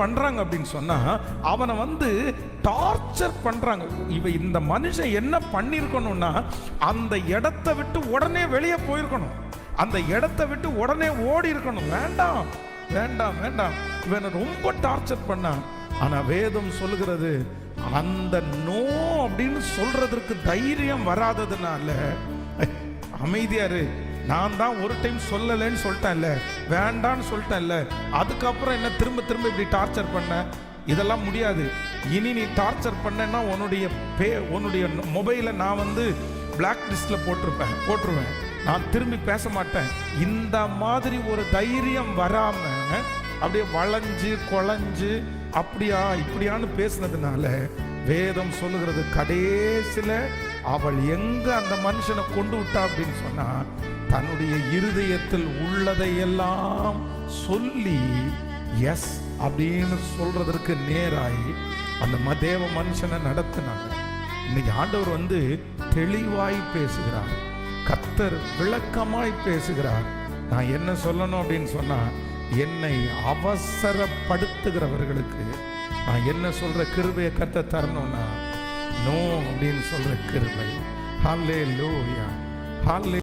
பண்ணுறாங்க அப்படின்னு சொன்னால் அவனை வந்து டார்ச்சர் பண்ணுறாங்க இவ இந்த மனுஷன் என்ன பண்ணியிருக்கணும்னா அந்த இடத்த விட்டு உடனே வெளியே போயிருக்கணும். அந்த இடத்த விட்டு உடனே ஓடி இருக்கணும். வேண்டாம் வேண்டாம் வேண்டாம். இவனை ரொம்ப டார்ச்சர் பண்ணான் ஆனால் வேதம் சொல்லுகிறது அந்த நோ அப்படின்னு சொல்றதற்கு தைரியம் வராததுனால அமைதியாரு நான் தான் ஒரு டைம் சொல்லலைன்னு சொல்லிட்டேன்ல வேண்டான்னு சொல்லிட்டேன்ல. அதுக்கப்புறம் என்ன திரும்ப திரும்ப இப்படி டார்ச்சர் பண்ண? இதெல்லாம் முடியாது. இனி நீ டார்ச்சர் பண்ணேன்னா உன்னுடைய பே உன்னுடைய மொபைலை நான் வந்து பிளாக் லிஸ்ட்டில் போட்டிருப்பேன் போட்டுருவேன். நான் திரும்பி பேச மாட்டேன். இந்த மாதிரி ஒரு தைரியம் வராமல் அப்படியே வளைஞ்சு குழஞ்சு அப்படியா இப்படியான்னு பேசுனதுனால வேதம் சொல்லுகிறது கடைசியில் அவள் எங்கே அந்த மனுஷனை கொண்டு விட்டா அப்படின்னு சொன்னால் தன்னுடைய இருதயத்தில் உள்ளதையெல்லாம் சொல்லி எஸ் அப்படின்னு சொல்றதற்கு நேராய் அந்த மதேவ மனுஷனை நடத்தினாங்க. இன்னைக்கு ஆண்டவர் வந்து தெளிவாய் பேசுகிறார். கத்தர் விளக்கமாய் பேசுகிறார். நான் என்ன சொல்லணும் அப்படின்னு சொன்னா என்னை அவசரப்படுத்துகிறவர்களுக்கு நான் என்ன சொல்ற கிருபையை கத்த தரணும்னா நோ அப்படின்னு சொல்ற கிருபை. ஹாலே லோயா ஹாலே